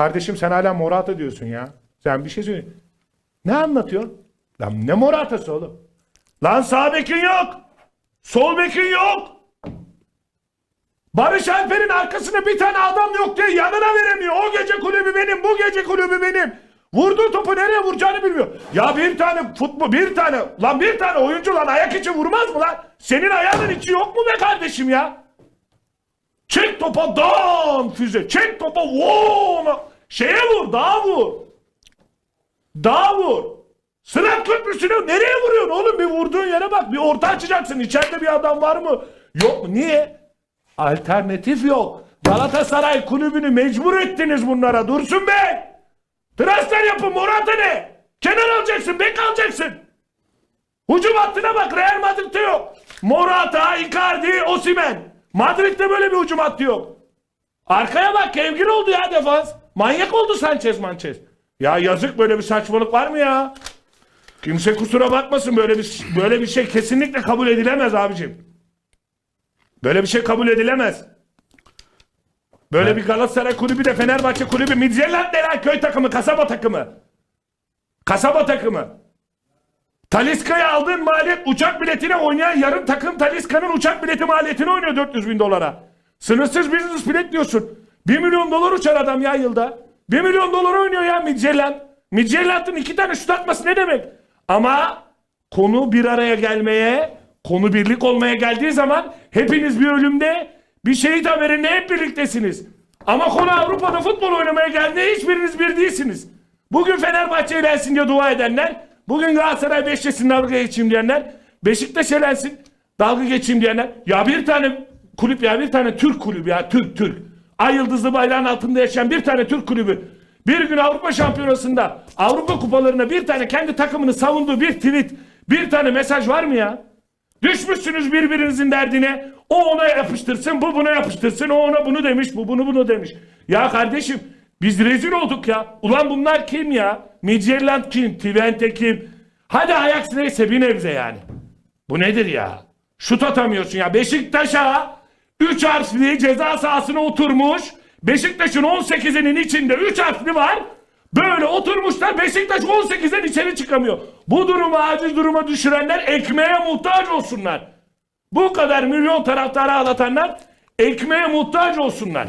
Kardeşim sen hala Morata diyorsun ya. Sen bir şey söyle. Ne anlatıyorsun? Lan ne Morata'sı oğlum? Lan sağ bekin yok. Sol bekin yok. Barış Alper'in arkasında bir tane adam yok diye yanına veremiyor. O gece kulübü benim, bu gece kulübü benim. Vurduğu topu nereye vuracağını bilmiyor. Ya bir tane futbol, bir tane, lan bir tane oyuncu lan ayak içi vurmaz mı lan? Senin ayağının içi yok mu be kardeşim ya? Çek topa dam füze. Çek topa voo. Şeye vur, dağa vur. Dağa vur. Sırat köprüsünü nereye vuruyorsun oğlum? Bir vurduğun yere bak. Bir orta açacaksın. İçeride bir adam var mı? Yok mu? Niye? Alternatif yok. Galatasaray kulübünü mecbur ettiniz bunlara. Dursun Bey. Transfer yapın Morata ne? Kenar alacaksın, bek alacaksın. Hücum hattına bak Real Madrid'de yok. Morata, Icardi, Osimhen. Madrid'de böyle bir hücum hattı yok. Arkaya bak kevgir oldu ya defans. Manyak oldu Sanchez Mançez. Ya yazık böyle bir saçmalık var mı ya? Kimse kusura bakmasın böyle bir böyle bir şey kesinlikle kabul edilemez abicim. Böyle bir şey kabul edilemez. Böyle bir Galatasaray kulübü de Fenerbahçe kulübü Midtjylland ne lan köy takımı kasaba takımı. Kasaba takımı. Taliska'ya aldığın maliyet uçak biletine oynayan yarım takım Taliska'nın uçak bileti maliyetini oynuyor 400 bin dolara. Sınırsız business bilet diyorsun. 1 milyon dolar uçar adam ya yılda. 1 milyon dolar oynuyor ya Midtjylland. Midtjylland'ın iki tane şut atması ne demek? Ama konu bir araya gelmeye, konu birlik olmaya geldiği zaman hepiniz bir ölümde bir şehit haberinde hep birliktesiniz. Ama konu Avrupa'da futbol oynamaya geldiğinde hiçbiriniz bir değilsiniz. Bugün Fenerbahçe elensin diye dua edenler, bugün Galatasaray Beşiktaş'ın dalga geçeyim diyenler, Beşiktaş elensin, dalga geçeyim diyenler. Ya bir tane kulüp ya bir tane Türk kulübü ya Türk Türk. Ay yıldızlı bayrağın altında yaşayan bir tane Türk kulübü. Bir gün Avrupa Şampiyonası'nda Avrupa kupalarına bir tane kendi takımını savunduğu bir tweet, bir tane mesaj var mı ya? Düşmüşsünüz birbirinizin derdine. O ona yapıştırsın, bu buna yapıştırsın. O ona bunu demiş, bu bunu bunu demiş. Ya kardeşim biz rezil olduk ya. Ulan bunlar kim ya? Midtjylland kim? Twente kim? Hadi Ajax neyse bir nebze yani. Bu nedir ya? Şut atamıyorsun ya. Beşiktaş'a 3 harfli ceza sahasına oturmuş. Beşiktaş'ın 18'inin içinde 3 harfli var. Böyle oturmuşlar Beşiktaş 18'den içeri çıkamıyor. Bu durumu acil duruma düşürenler ekmeğe muhtaç olsunlar. Bu kadar milyon taraftarı ağlatanlar ekmeğe muhtaç olsunlar.